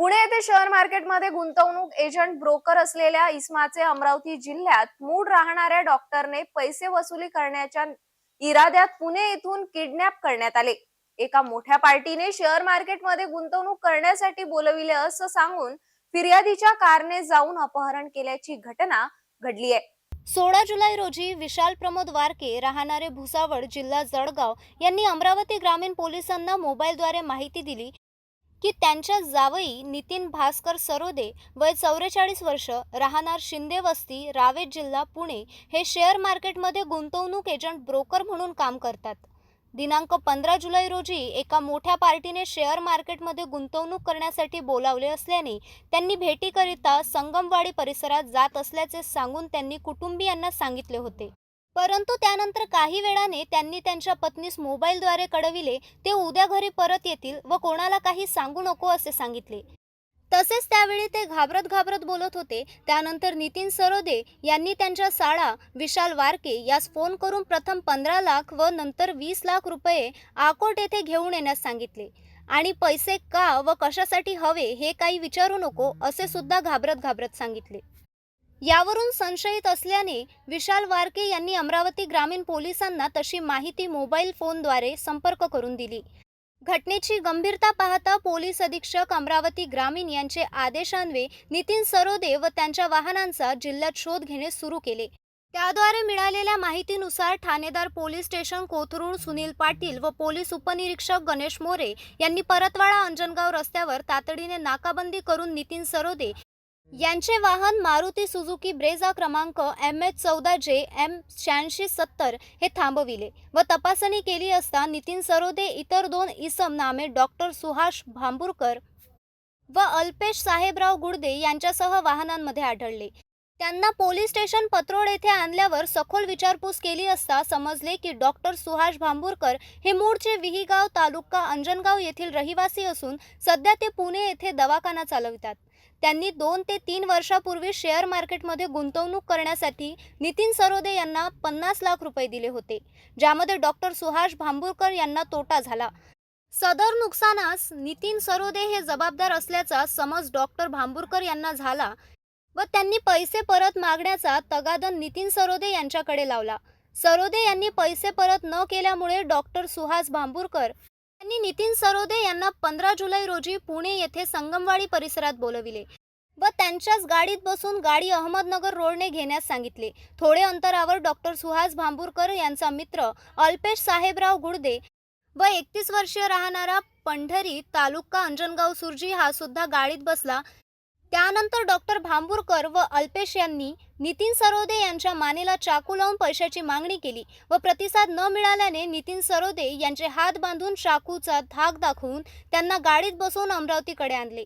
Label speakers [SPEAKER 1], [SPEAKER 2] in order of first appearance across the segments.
[SPEAKER 1] पुणे येथे शेअर मार्केटमध्ये गुंतवणूक एजंट ब्रोकर असलेल्या इस्माचे अमरावती जिल्ह्यात मूळ राहणाऱ्या डॉक्टरने पैसे वसुली करण्याच्या इराद्यात पुणे येथून किडनॅप करण्यात आले. एका मोठ्या पार्टीने शेअर मार्केटमध्ये गुंतवणूक करण्यासाठी बोलविले असं सांगून फिर्यादीच्या कारने जाऊन अपहरण केल्याची घटना घडली आहे
[SPEAKER 2] सोळा जुलै रोजी विशाल प्रमोद वारके राहणारे भुसावळ जिल्हा जळगाव यांनी अमरावती ग्रामीण पोलिसांना मोबाईलद्वारे माहिती दिली की त्यांच्या जावई नितीन भास्कर सरोदे वय चौवेचाळीस वर्ष राहणार शिंदे वस्ती रावेत जिल्हा पुणे. हे शेअर मार्केटमध्ये गुंतवणूक एजंट ब्रोकर म्हणून काम करतात. दिनांक पंधरा जुलै रोजी एका मोठ्या पार्टीने शेअर मार्केटमध्ये गुंतवणूक करण्यासाठी बोलावले असल्याने त्यांनी भेटीकरिता संगमवाडी परिसरात जात असल्याचे सांगून त्यांनी कुटुंबियांना सांगितले होते. परंतु त्यानंतर काही वेळाने त्यांनी त्यांच्या पत्नीस मोबाईलद्वारे कळविले ते उद्या घरी परत येतील व कोणाला काही सांगू नको असे सांगितले. तसेच त्यावेळी ते घाबरत घाबरत बोलत होते. त्यानंतर नितीन सरोदे यांनी त्यांच्या साळा विशाल वारके यास फोन करून प्रथम पंधरा लाख व नंतर वीस लाख रुपये आकोट येथे घेऊन येण्यास सांगितले. आणि पैसे का व कशासाठी हवे हे काही विचारू नको असे सुद्धा घाबरत घाबरत सांगितले. यावरून संशयित असल्याने विशाल वारके यांनी अमरावती ग्रामीण पोलिसांना तशी माहिती मोबाईल फोनद्वारे संपर्क करून दिली. घटनेची गंभीरता पाहता पोलीस अधीक्षक अमरावती ग्रामीण यांचे आदेशान्वे नितीन सरोदे व त्यांच्या वाहनांचा जिल्ह्यात शोध घेणे सुरू केले. त्याद्वारे मिळालेल्या माहितीनुसार ठाणेदार पोलीस स्टेशन कोथरूड सुनील पाटील व पोलीस उपनिरीक्षक गणेश मोरे यांनी परतवाडा अंजनगाव रस्त्यावर तातडीने नाकाबंदी करून नितीन सरोदे यांचे वाहन मारुती सुझुकी ब्रेझा क्रमांक एम एच चौदा जे एम शहाऐंशी सत्तर हे थांबविले व तपासणी केली असता नितीन सरोदे इतर दोन इसम नामे डॉक्टर सुहास भांबुरकर व अल्पेश साहेबराव गुडदे यांच्यासह वाहनांमध्ये आढळले. त्यांना पोलीस स्टेशन पत्रोड येथे आणल्यावर सखोल विचारपूस केली असता समजले की डॉक्टर सुहास भांबुरकर हे मूळचे विहीगाव तालुका अंजनगाव येथील रहिवासी असून सध्या ते पुणे येथे दवाखाना चालवितात. त्यांनी दोन ते तीन वर्षापूर्वी शेअर मार्केटमध्ये गुंतवणूक करण्यासाठी नितीन सरोदे यांना पन्नास लाख रुपये दिले होते ज्यामध्ये डॉक्टर सुहास भांबूरकर यांना तोटा झाला. सदर नुकसानास नितीन सरोदे हे जबाबदार असल्याचा समज डॉक्टर भांबूरकर यांना झाला व त्यांनी पैसे परत मागण्याचा तगादन नितीन सरोदे यांच्याकडे लावला. सरोदे यांनी पैसे परत न केल्यामुळे डॉक्टर सुहास भांबूरकर त्यांनी नितीन सरोदे यांना पंधरा जुलै रोजी पुणे येथे संगमवाडी परिसरात बोलविले व त्यांच्याच गाडीत बसून गाडी अहमदनगर रोडने घेण्यास सांगितले. थोडे अंतरावर डॉक्टर सुहास भांबूरकर यांचा मित्र अल्पेश साहेबराव गुडदे व एकतीस वर्षीय राहणारा पंढरी तालुका अंजनगाव सुरजी हा सुद्धा गाडीत बसला त्यानंतर डॉक्टर भांबूरकर व अल्पेश यांनी नितीन सरोदे यांच्या मानेला चाकू लावून पैशाची मागणी केली व प्रतिसाद न मिळाल्याने नितीन सरोदे यांचे हात बांधून चाकूचा धाक दाखवून त्यांना गाडीत बसवून अमरावतीकडे आणले.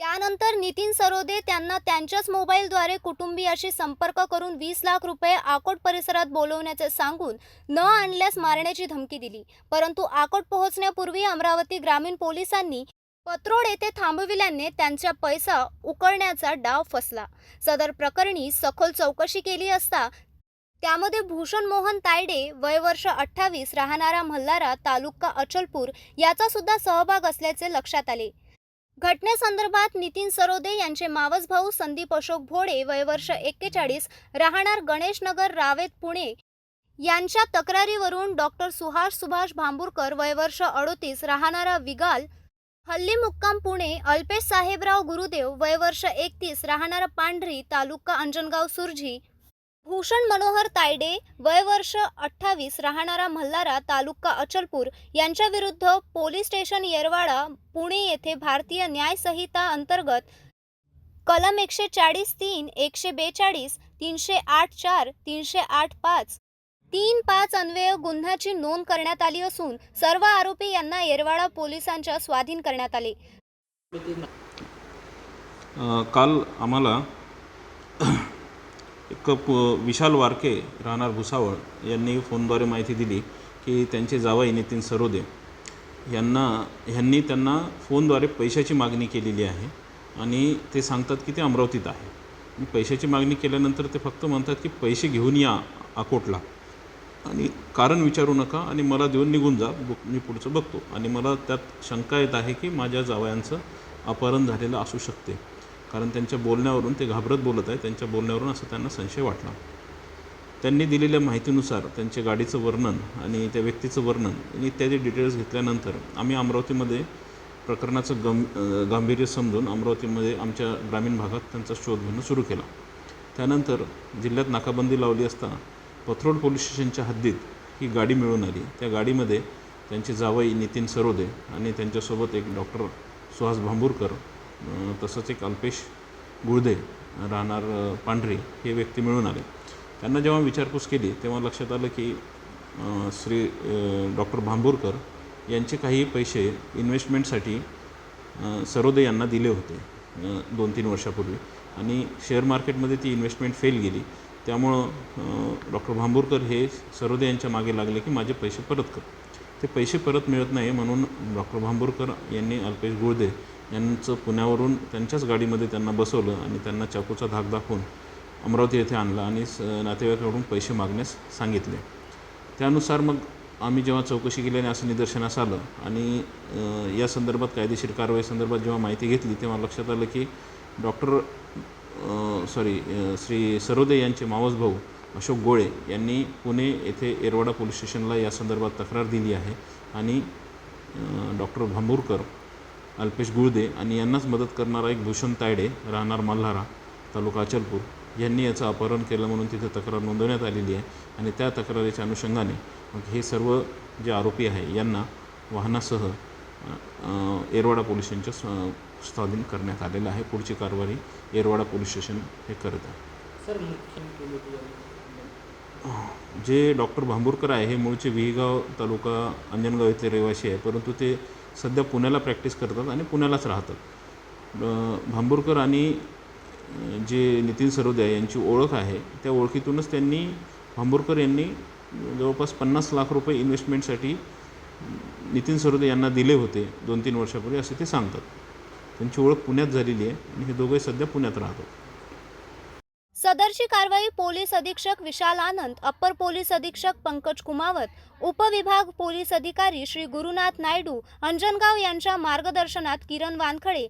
[SPEAKER 2] त्यानंतर नितीन सरोदे त्यांना त्यांच्याच मोबाईलद्वारे कुटुंबियाशी संपर्क करून वीस लाख रुपये आकोट परिसरात बोलवण्याचे सांगून न आणल्यास मारण्याची धमकी दिली. परंतु आकोट पोहोचण्यापूर्वी अमरावती ग्रामीण पोलिसांनी पत्रोड येथे थांबविल्याने त्यांचा पैसा उकळण्याचा डाव फसला. सदर प्रकरणी सखोल चौकशी केली असता त्यामध्ये भूषण मोहन तायडे वय वर्ष अठ्ठावीस राहणारा मल्हारा तालुका अचलपूर याचा सुद्धा सहभाग असल्याचे लक्षात आले. घटनेसंदर्भात नितीन सरोदे यांचे मावस भाऊ संदीप अशोक भोडे वय वर्ष एक्केचाळीस राहणार गणेशनगर रावेत पुणे यांच्या तक्रारीवरून डॉक्टर सुहास सुभाष भांबूरकर वय वर्ष अडोतीस राहणारा विगाल हल्ली मुक्काम पुणे अल्पेश साहेबराव गुरुदेव वय वर्ष एकतीस राहणारा पांढरी तालुका अंजनगाव सुरजी भूषण मनोहर तायडे वय वर्ष अठ्ठावीस राहणारा मल्हारा तालुका अचलपूर यांच्याविरुद्ध पोलीस स्टेशन येरवाडा पुणे येथे भारतीय न्यायसंहिता अंतर्गत कलम एकशे चाळीस तीन एकशे बेचाळीस तीनशे आठ चार तीनशे आठ पाच तीन पाच अन्वय गुन्ह्याची नोंद करण्यात आली असून सर्व आरोपी यांना येरवाडा पोलिसांच्या स्वाधीन करण्यात आले.
[SPEAKER 3] काल आम्हाला एक प- विशाल वारके राहणार भुसावळ यांनी फोनद्वारे माहिती दिली की त्यांचे जावाई नितीन सरोदे यांना ह्यांनी त्यांना फोनद्वारे पैशाची मागणी केलेली आहे आणि ते सांगतात की ते अमरावतीत आहे. पैशाची मागणी केल्यानंतर ते फक्त म्हणतात की पैसे घेऊन या अकोटला. आणि कारण विचारू नका आणि मला देऊन निघून जा. बुक मी पुढचं बघतो. आणि मला त्यात शंका येत आहे की माझ्या जावयांचं अपहरण झालेलं असू शकते. कारण त्यांच्या बोलण्यावरून ते घाबरत बोलत आहे त्यांच्या बोलण्यावरून असं त्यांना संशय वाटला. त्यांनी दिलेल्या माहितीनुसार त्यांच्या गाडीचं वर्णन आणि त्या व्यक्तीचं वर्णन आणि इत्यादी डिटेल्स घेतल्यानंतर आम्ही अमरावतीमध्ये प्रकरणाचं गं गांभीर्य समजून अमरावतीमध्ये आमच्या ग्रामीण भागात त्यांचा शोध घेणं सुरू केला. त्यानंतर जिल्ह्यात नाकाबंदी लावली असता पथरोड पोलीस स्टेशनच्या हद्दीत ही गाडी मिळून आली. त्या गाडीमध्ये त्यांचे जावई नितीन सरोदे आणि त्यांच्यासोबत एक डॉक्टर सुहास भांबूरकर तसंच एक अल्पेश गुळदे राहणार पांढरे पांढरी हे व्यक्ती मिळून आले. त्यांना जेव्हा विचारपूस केली तेव्हा लक्षात आलं की श्री डॉक्टर भांबूरकर यांचे काही पैसे इन्व्हेस्टमेंटसाठी सरोदे यांना दिले होते दोन तीन वर्षापूर्वी. आणि शेअर मार्केटमध्ये ती इन्व्हेस्टमेंट फेल गेली. त्यामुळं डॉक्टर भांबूरकर हे सरोदे यांच्या मागे लागले की माझे पैसे परत कर. ते पैसे परत मिळत नाही म्हणून डॉक्टर भांबूरकर यांनी अल्पेश गुळदे यांचं पुण्यावरून त्यांच्याच गाडीमध्ये त्यांना बसवलं आणि त्यांना चाकूचा धाक दाखवून अमरावती येथे आणलं आणि स नातेवाईकाकडून पैसे मागण्यास सांगितले. त्यानुसार मग आम्ही जेव्हा चौकशी केली आणि असं निदर्शनास आलं आणि या संदर्भात कायदेशीर कारवाई संदर्भात जेव्हा माहिती घेतली तेव्हा लक्षात आलं की डॉक्टर सॉरी श्री सरोदे यांचे मावस भाऊ अशोक गोळे यांनी पुणे येथे एरवाडा पोलीस स्टेशनला या संदर्भात तक्रार दिली आहे. आणि डॉक्टर भांबूरकर अल्पेश गुळदे आणि यांनाच मदत करणारा एक भूषण तायडे राहणार मल्हारा तालुका अचलपूर यांनी याचं अपहरण केलं म्हणून तिथे तक्रार नोंदवण्यात आलेली आहे. आणि त्या तक्रारीच्या अनुषंगाने मग हे सर्व जे आरोपी आहे यांना वाहनासह येरवाडा एरवाडा स्वाधीन करण्यात आलेलं आहे. पुढची कारवाई एरवाडा पोलीस स्टेशन हे करत आहे.
[SPEAKER 4] सर
[SPEAKER 3] जे डॉक्टर भांबूरकर आहे हे मूळचे विहीगाव तालुका अंजनगाव इथले रहिवासी आहे परंतु ते सध्या पुण्याला प्रॅक्टिस करतात आणि पुण्यालाच राहतात. भांबूरकर आणि जे नितीन सरोदे आहे यांची ओळख आहे त्या ओळखीतूनच त्यांनी भांबूरकर यांनी जवळपास पन्नास लाख रुपये इन्व्हेस्टमेंटसाठी नितीन सरोदे यांना दिले होते दोन तीन वर्षापूर्वी असे ते सांगतात. त्यांची ओळख पुण्यात झालेली आहे आणि हे दोघे सध्या पुण्यात राहतात.
[SPEAKER 2] सदरची कारवाई पोलीस अधीक्षक विशाल आनंद अप्पर पोलीस अधीक्षक पंकज कुमावत उपविभाग पोलीस अधिकारी श्री गुरुनाथ नायडू अंजनगाव यांच्या मार्गदर्शनात किरण वानखडे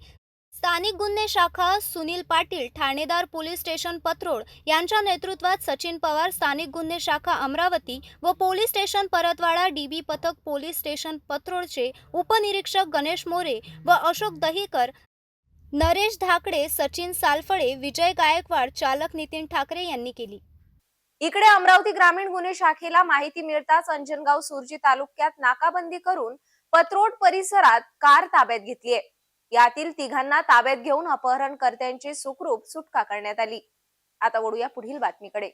[SPEAKER 2] स्थानिक गुन्हे शाखा सुनील पाटील ठाणेदार पोलीस स्टेशन पत्रोड यांच्या नेतृत्वात सचिन पवार स्थानिक गुन्हे शाखा अमरावती व पोलीस स्टेशन परतवाडा डीबी पथक पोलीस स्टेशन पत्रोडचे उपनिरीक्षक गणेश मोरे व अशोक दहीकर नरेश धाकडे सचिन सालफळे विजय गायकवाड चालक नितीन ठाकरे यांनी केली.
[SPEAKER 1] इकडे अमरावती ग्रामीण गुन्हे शाखेला माहिती मिळताच अंजनगाव सुरजी तालुक्यात नाकाबंदी करून पत्रोड परिसरात कार ताब्यात घेतलीये यातील तिघांना ताब्यात घेऊन अपहरणकर्त्यांची सुखरूप सुटका करण्यात आली. आता वळूया पुढील बातमीकडे.